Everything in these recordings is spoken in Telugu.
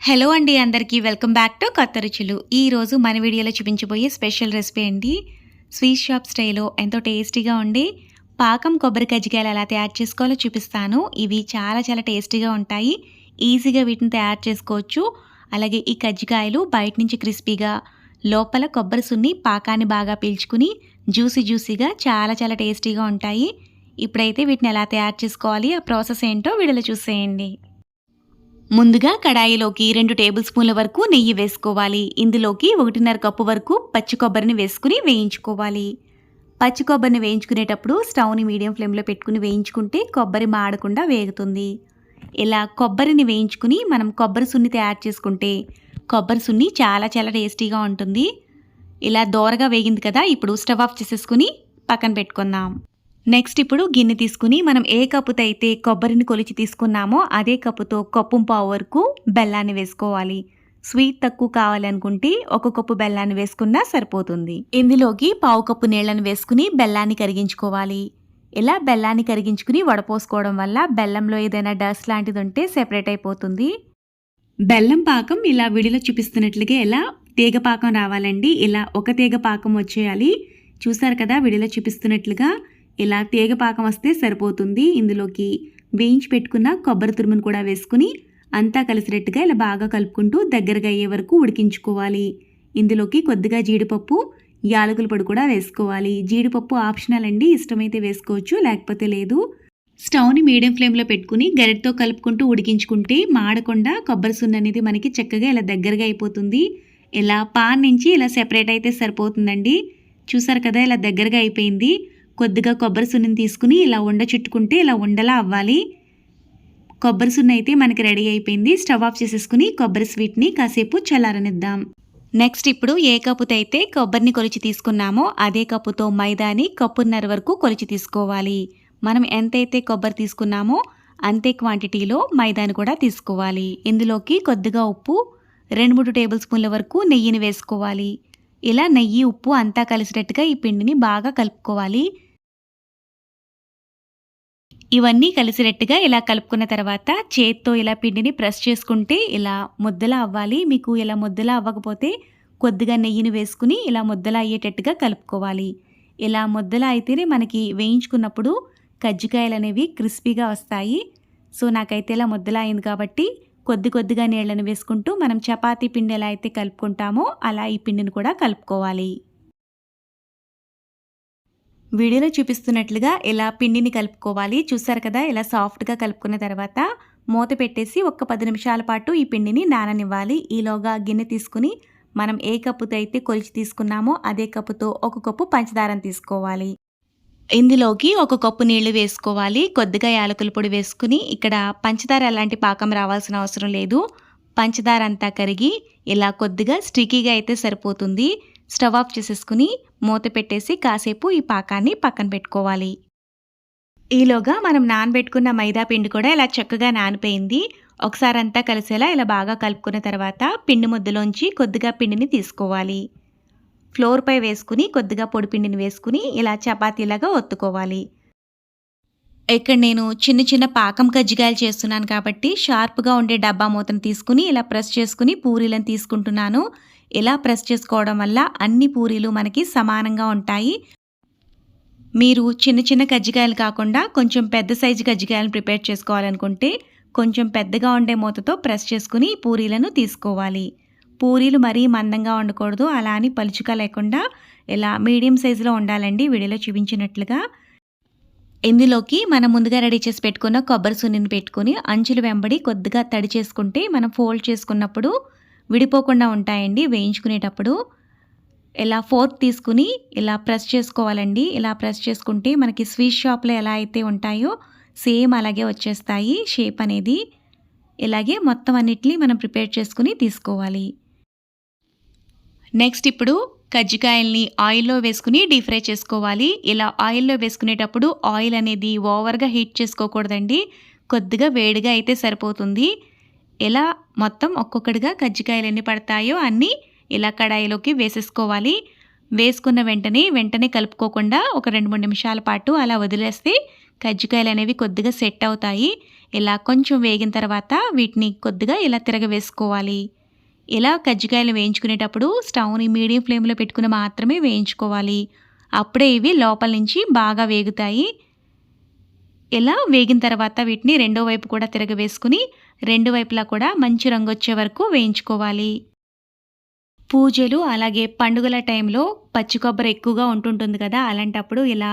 హలో అండి అందరికీ వెల్కమ్ బ్యాక్ టు కొత్త రుచులు. ఈరోజు మన వీడియోలో చూపించబోయే స్పెషల్ రెసిపీ అండి స్వీట్ షాప్ స్టైల్లో ఎంతో టేస్టీగా ఉండి పాకం కొబ్బరి కజ్జికాయలు ఎలా తయారు చేసుకోవాలో చూపిస్తాను. ఇవి చాలా చాలా టేస్టీగా ఉంటాయి. ఈజీగా వీటిని తయారు చేసుకోవచ్చు. అలాగే ఈ కజ్జికాయలు బయట నుంచి క్రిస్పీగా లోపల కొబ్బరి సున్ని పాకాన్ని బాగా పీల్చుకుని జ్యూసీ జ్యూసీగా చాలా చాలా టేస్టీగా ఉంటాయి. ఇప్పుడైతే వీటిని ఎలా తయారు చేసుకోవాలి ఆ ప్రాసెస్ ఏంటో వీడియోలో చూసేయండి. ముందుగా కడాయిలోకి రెండు టేబుల్ స్పూన్ల వరకు నెయ్యి వేసుకోవాలి. ఇందులోకి ఒకటిన్నర కప్పు వరకు పచ్చి కొబ్బరిని వేసుకుని వేయించుకోవాలి. పచ్చి కొబ్బరిని వేయించుకునేటప్పుడు స్టవ్ని మీడియం ఫ్లేమ్లో పెట్టుకుని వేయించుకుంటే కొబ్బరి మాడకుండా వేగుతుంది. ఇలా కొబ్బరిని వేయించుకుని మనం కొబ్బరి సున్ని తయారు చేసుకుంటే కొబ్బరి సున్ని చాలా చాలా టేస్టీగా ఉంటుంది. ఇలా దోరగా వేగింది కదా ఇప్పుడు స్టవ్ ఆఫ్ చేసేసుకుని పక్కన పెట్టుకుందాం. నెక్స్ట్ ఇప్పుడు గిన్నె తీసుకుని మనం ఏ కప్పుతో అయితే కొబ్బరిని కొలిచి తీసుకున్నామో అదే కప్పుతో కప్పుంపావు వరకు బెల్లాన్ని వేసుకోవాలి. స్వీట్ తక్కువ కావాలనుకుంటే ఒక కప్పు బెల్లాన్ని వేసుకున్నా సరిపోతుంది. ఇందులోకి పావు కప్పు నీళ్ళను వేసుకుని బెల్లాన్ని కరిగించుకోవాలి. ఇలా బెల్లాన్ని కరిగించుకుని వడపోసుకోవడం వల్ల బెల్లంలో ఏదైనా డస్ట్ లాంటిది ఉంటే సెపరేట్ అయిపోతుంది. బెల్లం పాకం ఇలా విడిలో చూపిస్తున్నట్లుగా ఇలా తీగ పాకం రావాలండి? ఇలా ఒక తీగ పాకం వచ్చేయాలి. చూసారు కదా విడిలో చూపిస్తున్నట్లుగా ఇలా తీగ పాకం వస్తే సరిపోతుంది. ఇందులోకి వేయించి పెట్టుకున్న కొబ్బరి తురుమును కూడా వేసుకుని అంతా కలిసినట్టుగా ఇలా బాగా కలుపుకుంటూ దగ్గరగా అయ్యే వరకు ఉడికించుకోవాలి. ఇందులోకి కొద్దిగా జీడిపప్పు యాలకుల పొడి కూడా వేసుకోవాలి. జీడిపప్పు ఆప్షనల్ అండి ఇష్టమైతే వేసుకోవచ్చు లేకపోతే లేదు. స్టవ్ని మీడియం ఫ్లేమ్లో పెట్టుకుని గరిటతో కలుపుకుంటూ ఉడికించుకుంటే మాడకుండా కొబ్బరి సున్న అనేది మనకి చక్కగా ఇలా దగ్గరగా అయిపోతుంది. ఇలా పాన్ నుంచి ఇలా సెపరేట్ అయితే సరిపోతుందండి. చూసారు కదా ఇలా దగ్గరగా అయిపోయింది. కొద్దిగా కొబ్బరి సున్నిని తీసుకుని ఇలా ఉండ చుట్టుకుంటే ఇలా ఉండలా అవ్వాలి. కొబ్బరి సున్న అయితే మనకి రెడీ అయిపోయింది. స్టవ్ ఆఫ్ చేసేసుకుని కొబ్బరి స్వీట్ని కాసేపు చల్లారనిద్దాం. నెక్స్ట్ ఇప్పుడు ఏ కప్పుతో అయితే కొబ్బరిని కొలిచి తీసుకున్నామో అదే కప్పుతో మైదాని కప్పున్నర వరకు కొలిచి తీసుకోవాలి. మనం ఎంతైతే కొబ్బరి తీసుకున్నామో అంతే క్వాంటిటీలో మైదాని కూడా తీసుకోవాలి. ఇందులోకి కొద్దిగా ఉప్పు రెండు మూడు టేబుల్ స్పూన్ల వరకు నెయ్యిని వేసుకోవాలి. ఇలా నెయ్యి ఉప్పు అంతా కలిసినట్టుగా ఈ పిండిని బాగా కలుపుకోవాలి. ఇవన్నీ కలిసినట్టుగా ఇలా కలుపుకున్న తర్వాత చేత్తో ఇలా పిండిని ప్రెస్ చేసుకుంటే ఇలా ముద్దలా అవ్వాలి. మీకు ఇలా ముద్దలా అవ్వకపోతే కొద్దిగా నెయ్యిని వేసుకుని ఇలా ముద్దలా అయ్యేటట్టుగా కలుపుకోవాలి. ఇలా ముద్దలా అయితేనే మనకి వేయించుకున్నప్పుడు కజ్జికాయలు అనేవి క్రిస్పీగా వస్తాయి. సో నాకైతే ఇలా ముద్దలా అయింది కాబట్టి కొద్ది కొద్దిగా నీళ్ళని వేసుకుంటూ మనం చపాతీ పిండి ఎలా అయితే కలుపుకుంటామో అలా ఈ పిండిని కూడా కలుపుకోవాలి. వీడియోలో చూపిస్తున్నట్లుగా ఎలా పిండిని కలుపుకోవాలి. చూసారు కదా ఇలా సాఫ్ట్గా కలుపుకున్న తర్వాత మూత పెట్టేసి ఒక పది నిమిషాల పాటు ఈ పిండిని నాననివ్వాలి. ఈలోగా గిన్నె తీసుకుని మనం ఏ కప్పుతో అయితే కొలిచి తీసుకున్నామో అదే కప్పుతో ఒక కప్పు పంచదారం తీసుకోవాలి. ఇందులోకి ఒక కప్పు నీళ్ళు వేసుకోవాలి. కొద్దిగా యాలకుల పొడి వేసుకుని ఇక్కడ పంచదార ఎలాంటి పాకం రావాల్సిన అవసరం లేదు. పంచదార అంతా కరిగి ఇలా కొద్దిగా స్టికీగా అయితే సరిపోతుంది. స్టవ్ ఆఫ్ చేసేసుకుని మూత పెట్టేసి కాసేపు ఈ పాకాన్ని పక్కన పెట్టుకోవాలి. ఈలోగా మనం నానబెట్టుకున్న మైదా పిండి కూడా ఇలా చక్కగా నానిపోయింది. ఒకసారి అంతా కలిసేలా ఇలా బాగా కలుపుకున్న తర్వాత పిండి ముద్దలోంచి కొద్దిగా పిండిని తీసుకోవాలి. ఫ్లోర్పై వేసుకుని కొద్దిగా పొడి పిండిని వేసుకుని ఇలా చపాతీలాగా ఒత్తుకోవాలి. ఇక్కడ నేను చిన్న చిన్న పాకం కజ్జికాయలు చేస్తున్నాను కాబట్టి షార్ప్గా ఉండే డబ్బా మూతను తీసుకుని ఇలా ప్రెస్ చేసుకుని పూరీలను తీసుకుంటున్నాను. ఇలా ప్రెస్ చేసుకోవడం వల్ల అన్ని పూరీలు మనకి సమానంగా ఉంటాయి. మీరు చిన్న చిన్న కజ్జికాయలు కాకుండా కొంచెం పెద్ద సైజు కజ్జికాయలను ప్రిపేర్ చేసుకోవాలనుకుంటే కొంచెం పెద్దగా ఉండే మూతతో ప్రెస్ చేసుకుని పూరీలను తీసుకోవాలి. పూరీలు మరీ మందంగా ఉండకూడదు. అలా అని పలుచుక లేకుండా ఇలా మీడియం సైజులో ఉండాలండి. వీడియోలో చూపించినట్లుగా ఇందులోకి మనం ముందుగా రెడీ చేసి పెట్టుకున్న కొబ్బరి సున్నిని పెట్టుకుని అంచులు వెంబడి కొద్దిగా తడి చేసుకుంటే మనం ఫోల్డ్ చేసుకున్నప్పుడు విడిపోకుండా ఉంటాయండి. వేయించుకునేటప్పుడు ఇలా ఫోర్క్ తీసుకుని ఇలా ప్రెస్ చేసుకోవాలండి. ఇలా ప్రెస్ చేసుకుంటే మనకి స్వీట్ షాప్లో ఎలా అయితే ఉంటాయో సేమ్ అలాగే వచ్చేస్తాయి. షేప్ అనేది ఇలాగే మొత్తం అన్నిటినీ మనం ప్రిపేర్ చేసుకుని తీసుకోవాలి. నెక్స్ట్ ఇప్పుడు కజ్జికాయల్ని ఆయిల్లో వేసుకుని డీప్ ఫ్రై చేసుకోవాలి. ఇలా ఆయిల్లో వేసుకునేటప్పుడు ఆయిల్ అనేది ఓవర్గా హీట్ చేసుకోకూడదండి. కొద్దిగా వేడిగా అయితే సరిపోతుంది. ఇలా మొత్తం ఒక్కొక్కటిగా కజ్జికాయలు ఎన్ని పడతాయో అన్నీ ఇలా కడాయిలోకి వేసేసుకోవాలి. వేసుకున్న వెంటనే వెంటనే కలుపుకోకుండా ఒక రెండు మూడు నిమిషాల పాటు అలా వదిలేస్తే కజ్జికాయలు అనేవి కొద్దిగా సెట్ అవుతాయి. ఇలా కొంచెం వేగిన తర్వాత వీటిని కొద్దిగా ఇలా తిరగవేసుకోవాలి. ఇలా కజ్జికాయలు వేయించుకునేటప్పుడు స్టవ్ని మీడియం ఫ్లేమ్లో పెట్టుకుని మాత్రమే వేయించుకోవాలి. అప్పుడే ఇవి లోపల నుంచి బాగా వేగుతాయి. ఇలా వేగిన తర్వాత వీటిని రెండో వైపు కూడా తిరగవేసుకుని రెండు వైపులా కూడా మంచి రంగు వచ్చే వరకు వేయించుకోవాలి. పూజలు అలాగే పండుగల టైంలో పచ్చి కొబ్బరి ఎక్కువగా ఉంటుంటుంది కదా అలాంటప్పుడు ఇలా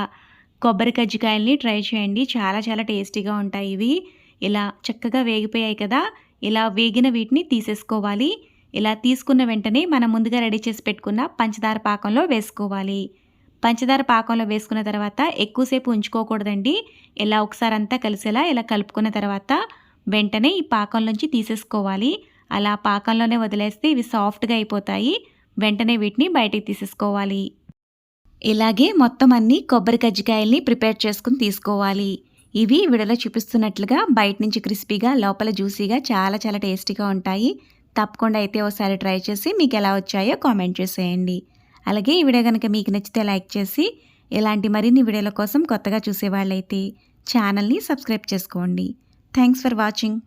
కొబ్బరి కజ్జికాయల్ని ట్రై చేయండి. చాలా చాలా టేస్టీగా ఉంటాయి ఇవి. ఇలా చక్కగా వేగిపోయాయి కదా ఇలా వేగిన వీటిని తీసేసుకోవాలి. ఇలా తీసుకున్న వెంటనే మనం ముందుగా రెడీ చేసి పెట్టుకున్న పంచదార పాకంలో వేసుకోవాలి. పంచదార పాకంలో వేసుకున్న తర్వాత ఎక్కువసేపు ఉంచుకోకూడదండి. ఇలా ఒకసారి అంతా కలిసేలా ఇలా కలుపుకున్న తర్వాత వెంటనే ఈ పాకంలోంచి తీసేసుకోవాలి. అలా పాకంలోనే వదిలేస్తే ఇవి సాఫ్ట్గా అయిపోతాయి. వెంటనే వీటిని బయటికి తీసేసుకోవాలి. ఇలాగే మొత్తం అన్ని కొబ్బరి కజ్జికాయల్ని ప్రిపేర్ చేసుకుని తీసుకోవాలి. ఇవి విడలో చూపిస్తున్నట్లుగా బయట నుంచి క్రిస్పీగా లోపల జ్యూసీగా చాలా చాలా టేస్టీగా ఉంటాయి. తప్పకుండా అయితే ఒకసారి ట్రై చేసి మీకు ఎలా వచ్చాయో కామెంట్ చేసేయండి. అలాగే ఈ వీడియో కనుక మీకు నచ్చితే లైక్ చేసి ఇలాంటి మరిన్ని వీడియోల కోసం కొత్తగా చూసేవాళ్ళైతే ఛానల్ని సబ్స్క్రైబ్ చేసుకోండి. Thanks for watching.